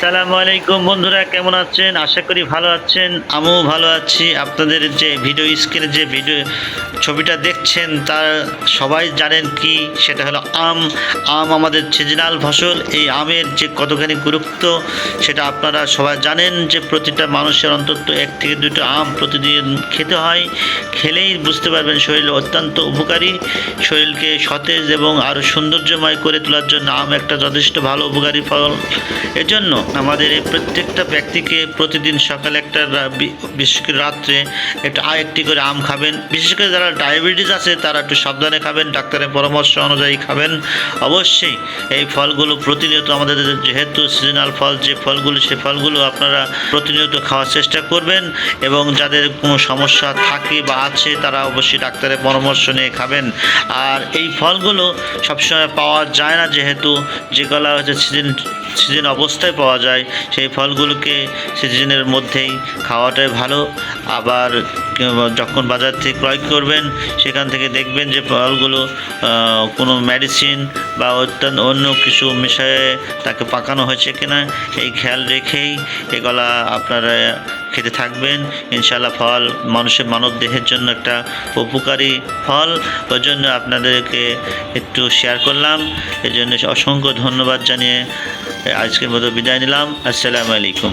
সালামু আলাইকুম বন্ধুরা, কেমন আছেন? আশা করি ভালো আছেন। আমিও ভালো আছি। আপনাদের যে ভিডিও স্ক্রিনে যে ভিডিও ছবিটা দেখছেন তার সবাই জানেন কি? সেটা হলো আম। আম আমাদের সিজনাল ফসল। এই আমের যে কতখানি গুরুত্ব, সেটা আপনারা সবাই জানেন যে প্রতিটা মানুষের অন্তত এক থেকে দুটো আম প্রতিদিন খেতে হয়। খেলেই বুঝতে পারবেন শরীর অত্যন্ত উপকারী। শরীরকে সতেজ এবং আরও সৌন্দর্যময় করে তোলার জন্য আম একটা যথেষ্ট ভালো উপকারী ফল। এজন্য আমাদের এই প্রত্যেকটা ব্যক্তিকে প্রতিদিন সকালে একটা বিশেষ করে রাত্রে একটা আর একটি করে আম খাবেন। বিশেষ করে যারা ডায়াবেটিস আছে, তারা একটু সাবধানে খাবেন, ডাক্তারের পরামর্শ অনুযায়ী খাবেন। অবশ্যই এই ফলগুলো প্রতিনিয়ত আমাদের যেহেতু সিজনাল ফল, যে ফলগুলো, সে ফলগুলো আপনারা প্রতিনিয়ত খাওয়ার চেষ্টা করবেন এবং যাদের কোনো সমস্যা থাকে বা আছে, তারা অবশ্যই ডাক্তারের পরামর্শ নিয়ে খাবেন। আর এই ফলগুলো সবসময় পাওয়া যায় না, যেহেতু যেগুলো হচ্ছে সিজন সিজন অবস্থায় পাওয়া যায়, সেই ফলগুলোকে সিজনের মধ্যেই খাওয়াটাই ভালো। আবার যখন বাজার থেকে ক্রয় করবেন, সেখান থেকে দেখবেন যে ফলগুলো কোনো মেডিসিন বা অত্যন্ত অন্য কিছু মিশিয়ে তাকে পাকানো হয়েছে কিনা এই খেয়াল রেখেই এগুলা আপনারা খেতে থাকবেন। ইনশাল্লাহ ফল মানুষের মানব দেহের জন্য একটা উপকারী ফল। ওই জন্য আপনাদেরকে একটু শেয়ার করলাম। এই জন্য অসংখ্য ধন্যবাদ জানিয়ে আজকের মতো বিদায় নিলাম। আসসালামু আলাইকুম।